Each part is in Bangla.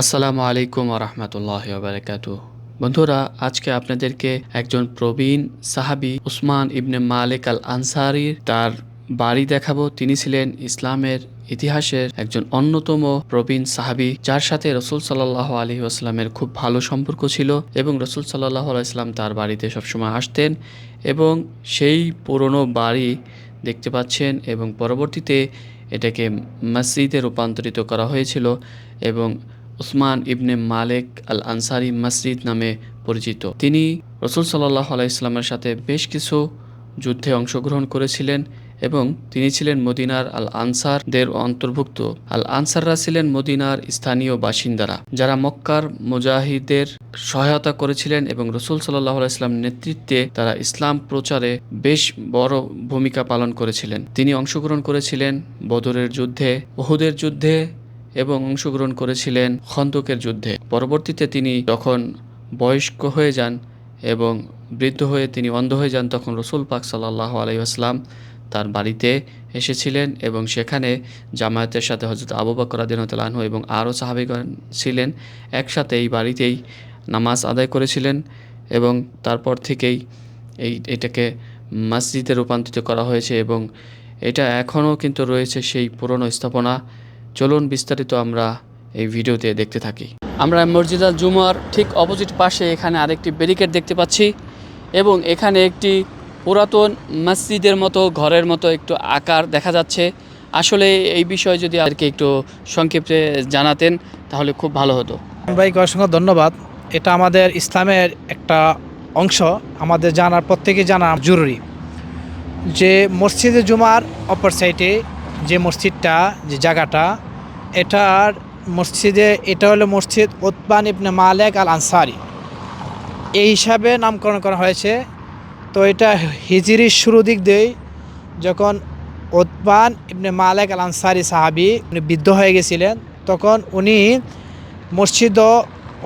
আসসালামু আলাইকুম রহমতুল্লাহ বারকাত বন্ধুরা, আজকে আপনাদেরকে একজন প্রবীণ সাহাবি উসমান ইবনে মালিক আল আনসারির তার বাড়ি দেখাবো। তিনি ছিলেন ইসলামের ইতিহাসের একজন অন্যতম প্রবীণ সাহাবি, যার সাথে রসুল সাল্লাহ আলী আসলামের খুব ভালো সম্পর্ক ছিল এবং রসুল সাল্লাহ আলাইসলাম তার বাড়িতে সবসময় আসতেন এবং সেই পুরনো বাড়ি দেখতে পাচ্ছেন এবং পরবর্তীতে এটাকে মসজিদে রূপান্তরিত করা হয়েছিল এবং উসমান ইবনে মালেক আল আনসারি মসজিদ নামে পরিচিত। তিনি রসুল সাল্লাহ আলাইসলামের সাথে বেশ কিছু যুদ্ধে অংশগ্রহণ করেছিলেন এবং তিনি ছিলেন মদিনার আল আনসারদের অন্তর্ভুক্ত। আল আনসাররা ছিলেন মদিনার স্থানীয় বাসিন্দারা, যারা মক্কার মুজাহিদের সহায়তা করেছিলেন এবং রসুল সাল্লাহ আলাইসলাম নেতৃত্বে তারা ইসলাম প্রচারে বেশ বড় ভূমিকা পালন করেছিলেন। তিনি অংশগ্রহণ করেছিলেন বদরের যুদ্ধে ওহুদের যুদ্ধে এবং অংশগ্রহণ করেছিলেন খন্দকের যুদ্ধে। পরবর্তীতে তিনি যখন বয়স্ক হয়ে যান এবং বৃদ্ধ হয়ে তিনি অন্ধ হয়ে যান, তখন রসুল পাক সাল্লাহ আলাইসলাম তার বাড়িতে এসেছিলেন এবং সেখানে জামায়াতের সাথে হজরত আবু বকর আনহু এবং আরও সাহাবিগণ ছিলেন। একসাথে এই বাড়িতেই নামাজ আদায় করেছিলেন এবং তারপর থেকেই এই, এটাকে মসজিদে রূপান্তরিত করা হয়েছে এবং এটা এখনও কিন্তু রয়েছে সেই পুরনো স্থাপনা। চলুন বিস্তারিত আমরা এই ভিডিওতে দেখতে থাকি। আমরা মসজিদ জুমার ঠিক অপোজিট পাশে এখানে আরেকটি ব্যারিকেড দেখতে পাচ্ছি এবং এখানে একটি পুরাতন মসজিদের মতো, ঘরের মতো একটু আকার দেখা যাচ্ছে। আসলে এই বিষয়ে যদি আমাদেরকে একটু সংক্ষেপে জানাতেন, তাহলে খুব ভালো হতো। ভাইকে অসংখ্য ধন্যবাদ। এটা আমাদের ইসলামের একটা অংশ। আমাদের জানার প্রত্যেকে জানা জরুরি যে মসজিদে জুমার অপর সাইডে যে মসজিদটা, যে জায়গাটা, এটার মসজিদে, এটা হলো মসজিদ উৎপান ইবনে মালেক আল আনসারি এই হিসাবে নামকরণ করা হয়েছে। তো এটা হিজিরির শুরু দিক দিয়েই যখন উৎপান ইবনে মালেক আল আনসারি সাহাবি উনি বৃদ্ধ হয়ে গেছিলেন, তখন উনি মসজিদও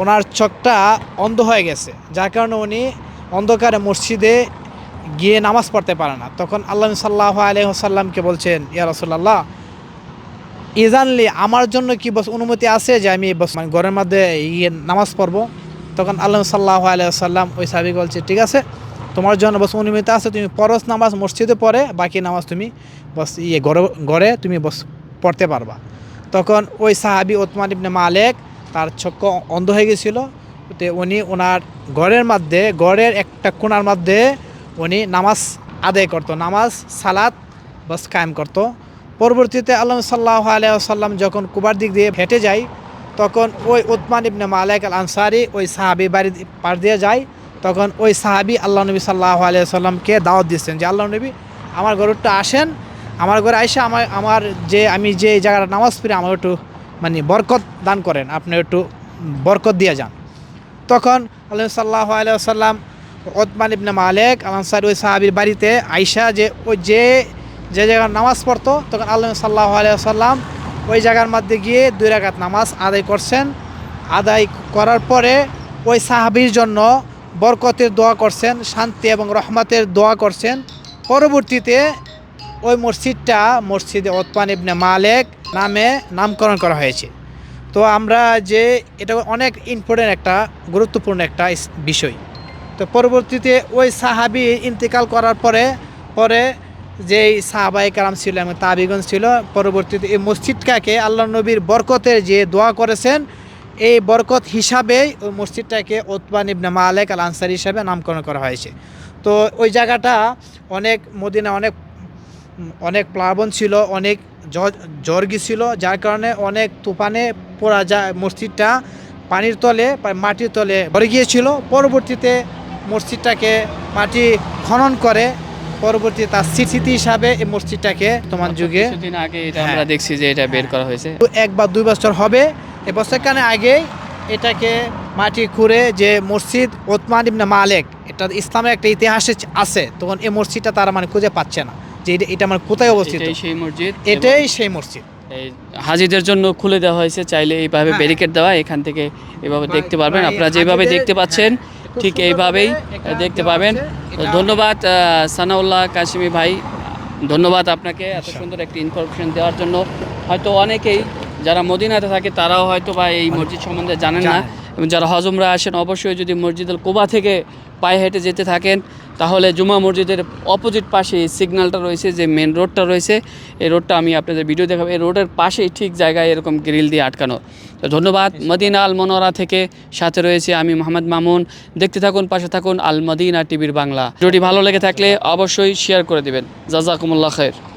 ওনার চোখটা অন্ধ হয়ে গেছে। যার কারণে উনি অন্ধকারে মসজিদে গিয়ে নামাজ পড়তে পারে না। তখন আল্লাহ সাল্লাহ আলহ্লামকে বলছেন, ইয়া রসুল্লাহ ইজানলি আমার জন্য কি বস অনুমতি আছে যে আমি বস মানে ঘরের মধ্যে ইয়ে নামাজ পড়ব? তখন আল্লাহ সাল্লাহ আলহাম ওই সাহাবিকে বলছে, ঠিক আছে, তোমার জন্য বস অনুমতি আছে, তুমি পরস নামাজ মসজিদে পড়ে, বাকি নামাজ তুমি বস ইয়ে ঘরে ঘরে তুমি বস পড়তে পারবা। তখন ওই সাহাবি ওতমান ইবনে মালেক তার চক্ষু অন্ধ হয়ে গেছিল। তো উনি ওনার ঘরের মধ্যে, ঘরের একটা কোণার মধ্যে উনি নামাজ আদায় করতো, নামাজ, সালাত বাস কায়েম করতো। পরবর্তীতে আল্লাহ সাল্লাহ আলিয়াল্লাম যখন কুবার দিক দিয়ে হেঁটে যায়, তখন ওই উৎমান ইবনে মালেক আল আনসারি ওই সাহাবি বাড়ি পার দিয়ে যায়, তখন ওই সাহাবি আল্লাহ নবী সাল্লাহ আলিয়াল্লামকে দাওয়াত দিচ্ছেন যে, আল্লাহ নবী, আমার ঘরটা আসেন, আমার ঘরে আইসা আমার আমার যে, আমি যে জায়গাটা নামাজ পড়ি, আমার একটু মানে বরকত দান করেন, আপনি একটু বরকত দিয়ে যান। তখন আল্লাহ সাল্লাহ আলিয়াল্লাম ওতমান ইবনে মালেক আল আনসারি ওই সাহাবির বাড়িতে আইসা যে ওই যে যে জায়গায় নামাজ পড়তো, তখন আল্লাহ সাল্লাহ আলিয়াল্লাম ওই জায়গার মধ্যে গিয়ে দুই রাকাত নামাজ আদায় করছেন। আদায় করার পরে ওই সাহাবির জন্য বরকতের দোয়া করছেন, শান্তি এবং রহমতের দোয়া করছেন। পরবর্তীতে ওই মসজিদটা, মসজিদে ওতমান ইবনে মালেক নামে নামকরণ করা হয়েছে। তো আমরা যে, এটা অনেক ইম্পর্টেন্ট একটা, গুরুত্বপূর্ণ একটা বিষয়। তো পরবর্তীতে ওই সাহাবি ইন্তেকাল করার পরে পরে যেই সাহাবাই কালাম ছিল এবং তাবিগঞ্জ ছিল, পরবর্তীতে এই মসজিদটাকে আল্লাহ নবীর বরকতের যে দোয়া করেছেন, এই বরকত হিসাবেই ওই মসজিদটাকে ওতবান ইবনে মালেক আল আনসারি হিসাবে নামকরণ করা হয়েছে। তো ওই জায়গাটা অনেক মদিনা অনেক অনেক প্লাবন ছিল, অনেক জ- জ্বর গিয়েছিল যার কারণে অনেক তুফানে পড়া যায় মসজিদটা পানির তলে, মাটির তলে ভরে গিয়েছিল। পরবর্তীতে মসজিদটাকে মাটি খনন করে পরবর্তী তার স্মৃতি হিসাবে এই মসজিদটাকে তোমার যুগে আগে এটা হ্যাঁ। আমরা দেখছি যে এটা বের করা হয়েছে। এক বা দুই বছর হবে। এ বছরখানে আগেই এটাকে মাটি খুঁড়ে যে মসজিদ ওতমান ইবনে মালেক এটা ইসলামের একটা ইতিহাসে আছে তখন এই মসজিদটা তারা মানে খুঁজে পাচ্ছে না যে এটা- এটা মানে কোথায় অবস্থিত। এটাই সেই মসজিদ এটাই সেই মসজিদ। এই হাজিদের জন্য খুলে দেওয়া হয়েছে চাইলে এইভাবে। ব্যারিকেড দেওয়া এখান থেকে এভাবে দেখতে পারবেন। আপনারা যেভাবে দেখতে পাচ্ছেন হ্যাঁ, ঠিক এইভাবেই দেখতে পাবেন ধন্যবাদ সানাউল্লাহ কাশিমি ভাই ধন্যবাদ আপনাকে এত। সুন্দর একটি ইনফরমেশন দেওয়ার জন্য হয়তো অনেকেই যারা মদিনাতে থাকে, তারাও হয়তো বা এই মসজিদ সম্বন্ধে জানেন না। এবং যারা হজমরা আসেন, অবশ্যই যদি মসজিদুল কোবা থেকে পায়ে হেঁটে যেতে থাকেন, তাহলে জুমা মসজিদের অপোজিট পাশে এই সিগন্যালটা রয়েছে যে মেন রোডটা রয়েছে। এই রোডটা আমি আপনাদের ভিডিও দেখাবো। এই রোডের পাশেই ঠিক জায়গায় এরকম গ্রিল দিয়ে আটকানো। তো ধন্যবাদ মদিনা আল মনোরা থেকে। সাথে রয়েছে আমি মোহাম্মদ মামুন। দেখতে থাকুন, পাশে থাকুন আল মদিনা টিভির বাংলা। ভিডিওটি ভালো লেগে থাকলে অবশ্যই শেয়ার করে দেবেন। জাজাকুমুল্লাহ খের